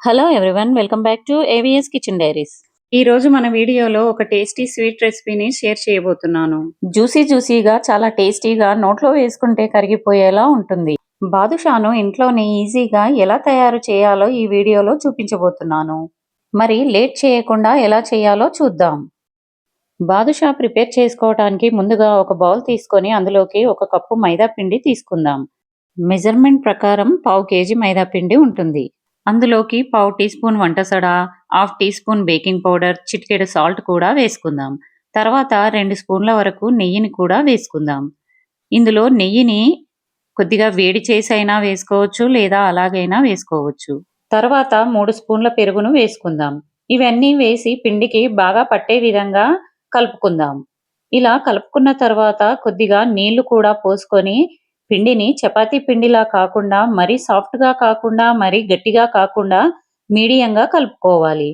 Hello everyone welcome back to AVS kitchen diaries ఈ రోజు మన వీడియోలో ఒక టేస్టీ స్వీట్ రెసిపీని షేర్ చేయబోతున్నాను. జ్యూసీ జ్యూసీగా చాలా టేస్టీగా నోట్లో వేసుకుంటే కరిగిపోయేలా ఉంటుంది. బాదుషాను ఇంట్లోనే ఈజీగా ఎలా తయారు చేయాలో ఈ వీడియోలో చూపించబోతున్నాను. మరి లేట్ చేయకుండా ఎలా చేయాలో చూద్దాం. బాదుషా ప్రిపేర్ చేసుకోవడానికి ముందుగా ఒక బౌల్ తీసుకొని అందులోకి ఒక కప్పు మైదా పిండి తీసుకుందాం. మెజర్మెంట్ ప్రకారం పావు కేజీ మైదా పిండి ఉంటుంది. అందులోకి పావు టీ స్పూన్ వంట soda half teaspoon baking powder చిటికెడు సాల్ట్ కూడా వేసుకుందాం. తర్వాత రెండు స్పూన్ల వరకు నెయ్యిని కూడా వేసుకుందాం. ఇందులో నెయ్యిని కొద్దిగా వేడి చేసి అయినా వేసుకోవచ్చు లేదా అలాగైనా వేసుకోవచ్చు. తర్వాత మూడు స్పూన్ల పెరుగును వేసుకుందాం. ఇవన్నీ వేసి పిండికి బాగా పట్టే విధంగా కలుపుకుందాం. ఇలా కలుపుకున్న తర్వాత కొద్దిగా నీళ్ళు కూడా పోసుకొని పిండిని చపాతీ పిండిలా కాకుండా మరీ సాఫ్ట్గా కాకుండా మరీ గట్టిగా కాకుండా మీడియంగా కలుపుకోవాలి.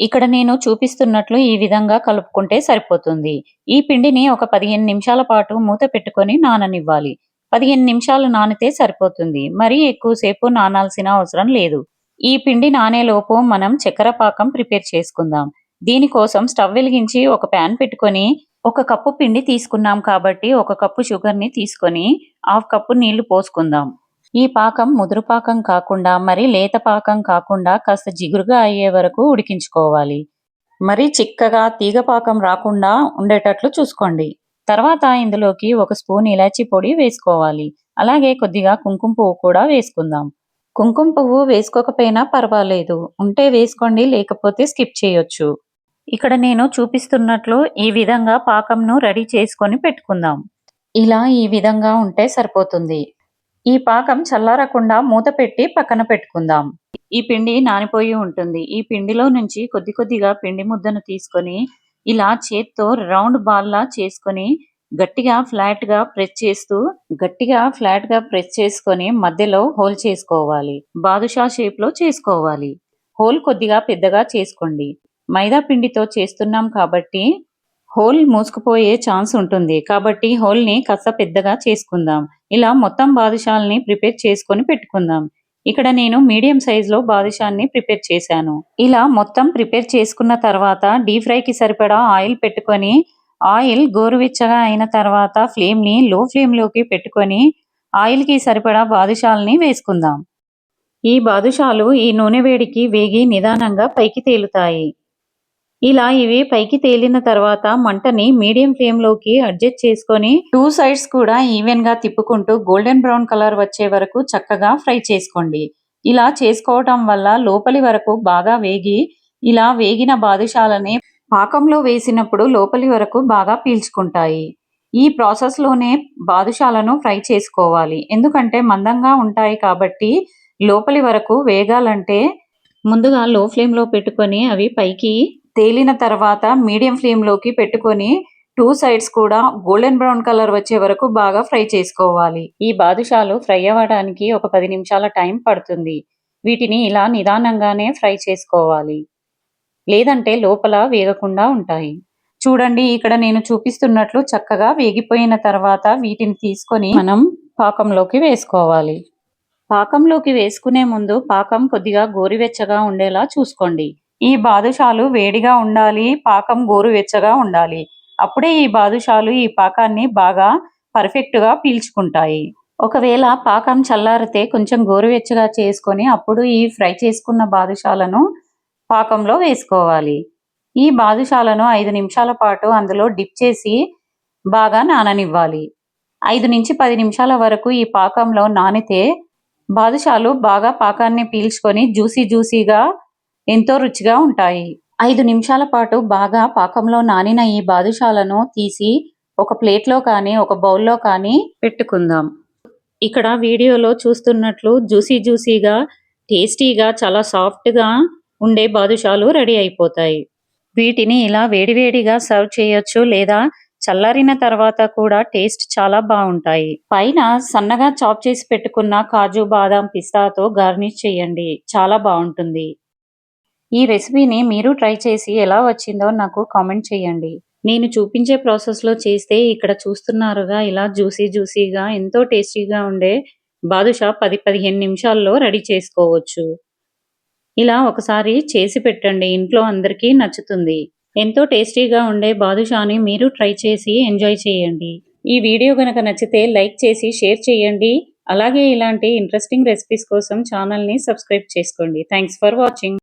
ఇక్కడ నేను చూపిస్తున్నట్లు ఈ విధంగా కలుపుకుంటే సరిపోతుంది. ఈ పిండిని ఒక పదిహేను నిమిషాల పాటు మూత పెట్టుకొని నాననివ్వాలి. పదిహేను నిమిషాలు నానితే సరిపోతుంది. మరీ ఎక్కువసేపు నానాల్సిన అవసరం లేదు. ఈ పిండి నానేలోపు మనం చక్కెర పాకం ప్రిపేర్ చేసుకుందాం. దీనికోసం స్టవ్ వెలిగించి ఒక ప్యాన్ పెట్టుకొని ఒక కప్పు పిండి తీసుకున్నాం కాబట్టి ఒక కప్పు షుగర్ని తీసుకొని హాఫ్ కప్పు నీళ్ళు పోసుకుందాం. ఈ పాకం ముదురు పాకం కాకుండా మరి లేత పాకం కాకుండా కాస్త జిగురుగా అయ్యే వరకు ఉడికించుకోవాలి. మరి చిక్కగా తీగ పాకం రాకుండా ఉండేటట్లు చూసుకోండి. తర్వాత ఇందులోకి ఒక స్పూన్ ఇలాచీ పొడి వేసుకోవాలి. అలాగే కొద్దిగా కుంకుమ పువ్వు కూడా వేసుకుందాం. కుంకుమ పువ్వు వేసుకోకపోయినా పర్వాలేదు. ఉంటే వేసుకోండి లేకపోతే స్కిప్ చేయొచ్చు. ఇక్కడ నేను చూపిస్తున్నట్లు ఈ విధంగా పాకంను రెడీ చేసుకొని పెట్టుకుందాం. ఇలా ఈ విధంగా ఉంటే సరిపోతుంది. ఈ పాకం చల్లారకుండా మూత పెట్టి పక్కన పెట్టుకుందాం. ఈ పిండి నానిపోయి ఉంటుంది. ఈ పిండిలో నుంచి కొద్ది కొద్దిగా పిండి ముద్దను తీసుకొని ఇలా చేత్తో రౌండ్ బాల్లా చేసుకొని గట్టిగా ఫ్లాట్గా ప్రెస్ చేస్తూ గట్టిగా ఫ్లాట్గా ప్రెస్ చేసుకొని మధ్యలో హోల్ చేసుకోవాలి. బాదుషా షేప్లో చేసుకోవాలి. హోల్ కొద్దిగా పెద్దగా చేసుకోండి. మైదా పిండితో చేస్తున్నాం కాబట్టి హోల్ మూసుకుపోయే ఛాన్స్ ఉంటుంది. కాబట్టి హోల్ని కాస్త పెద్దగా చేసుకుందాం. ఇలా మొత్తం బాదుషాల్ని ప్రిపేర్ చేసుకొని పెట్టుకుందాం. ఇక్కడ నేను మీడియం సైజులో బాదుషాన్ని ప్రిపేర్ చేశాను. ఇలా మొత్తం ప్రిపేర్ చేసుకున్న తర్వాత డీప్ ఫ్రైకి సరిపడా ఆయిల్ పెట్టుకొని ఆయిల్ గోరువెచ్చగా అయిన తర్వాత ఫ్లేమ్ని లో ఫ్లేమ్లోకి పెట్టుకొని ఆయిల్కి సరిపడా బాదుషాల్ని వేసుకుందాం. ఈ బాదుషాలు ఈ నూనె వేడికి వేగి నిదానంగా పైకి తేలుతాయి. ఇలా ఇవి పైకి తేలిన తర్వాత మంటని మీడియం ఫ్లేమ్లోకి అడ్జస్ట్ చేసుకొని టూ సైడ్స్ కూడా ఈవెన్గా తిప్పుకుంటూ గోల్డెన్ బ్రౌన్ కలర్ వచ్చే వరకు చక్కగా ఫ్రై చేసుకోండి. ఇలా చేసుకోవటం వల్ల లోపలి వరకు బాగా వేగి ఇలా వేగిన బాదుషాలని పాకంలో వేసినప్పుడు లోపలి వరకు బాగా పీల్చుకుంటాయి. ఈ ప్రాసెస్లోనే బాదుషాలను ఫ్రై చేసుకోవాలి. ఎందుకంటే మందంగా ఉంటాయి కాబట్టి లోపలి వరకు వేగాలంటే ముందుగా లో ఫ్లేమ్లో పెట్టుకొని అవి పైకి తేలిన తర్వాత మీడియం ఫ్లేమ్లోకి పెట్టుకొని టూ సైడ్స్ కూడా గోల్డెన్ బ్రౌన్ కలర్ వచ్చే వరకు బాగా ఫ్రై చేసుకోవాలి. ఈ బాదుషాలు ఫ్రై అవ్వడానికి ఒక పది నిమిషాల టైం పడుతుంది. వీటిని ఇలా నిదానంగానే ఫ్రై చేసుకోవాలి. లేదంటే లోపల వేగకుండా ఉంటాయి. చూడండి ఇక్కడ నేను చూపిస్తున్నట్లు చక్కగా వేగిపోయిన తర్వాత వీటిని తీసుకొని మనం పాకంలోకి వేసుకోవాలి. పాకంలోకి వేసుకునే ముందు పాకం కొద్దిగా గోరువెచ్చగా ఉండేలా చూసుకోండి. ఈ బాదుషాలు వేడిగా ఉండాలి పాకం గోరువెచ్చగా ఉండాలి. అప్పుడే ఈ బాదుషాలు ఈ పాకాన్ని బాగా పర్ఫెక్ట్గా పీల్చుకుంటాయి. ఒకవేళ పాకం చల్లారితే కొంచెం గోరువెచ్చగా చేసుకొని అప్పుడు ఈ ఫ్రై చేసుకున్న బాదుషాలను పాకంలో వేసుకోవాలి. ఈ బాదుషాలను ఐదు నిమిషాల పాటు అందులో డిప్ చేసి బాగా నాననివ్వాలి. ఐదు నుంచి పది నిమిషాల వరకు ఈ పాకంలో నానితే బాదుషాలు బాగా పాకాన్ని పీల్చుకొని జ్యూసీ జ్యూసీగా ఎంతో రుచిగా ఉంటాయి. ఐదు నిమిషాల పాటు బాగా పాకంలో నానిన ఈ బాదుషాలను తీసి ఒక ప్లేట్లో కానీ ఒక బౌల్లో కానీ పెట్టుకుందాం. ఇక్కడ వీడియోలో చూస్తున్నట్లు జ్యూసీ జ్యూసీగా టేస్టీగా చాలా సాఫ్ట్గా ఉండే బాదుషాలు రెడీ అయిపోతాయి. వీటిని ఇలా వేడివేడిగా సర్వ్ చేయొచ్చు లేదా చల్లారిన తర్వాత కూడా టేస్ట్ చాలా బాగుంటాయి. పైన సన్నగా చాప్ చేసి పెట్టుకున్న కాజు బాదాం పిస్తాతో గార్నిష్ చేయండి. చాలా బాగుంటుంది. ఈ రెసిపీని మీరు ట్రై చేసి ఎలా వచ్చిందో నాకు కామెంట్ చేయండి. నేను చూపించే ప్రాసెస్లో చేస్తే ఇక్కడ చూస్తున్నారుగా ఇలా జ్యూసీ జ్యూసీగా ఎంతో టేస్టీగా ఉండే బాదుషా పది పదిహేను నిమిషాల్లో రెడీ చేసుకోవచ్చు. ఇలా ఒకసారి చేసి పెట్టండి ఇంట్లో అందరికీ నచ్చుతుంది. ఎంతో టేస్టీగా ఉండే బాదుషాని మీరు ట్రై చేసి ఎంజాయ్ చేయండి. ఈ వీడియో గనక నచ్చితే లైక్ చేసి షేర్ చేయండి. అలాగే ఇలాంటి ఇంట్రెస్టింగ్ రెసిపీస్ కోసం ఛానల్ని సబ్స్క్రైబ్ చేసుకోండి. Thanks for watching.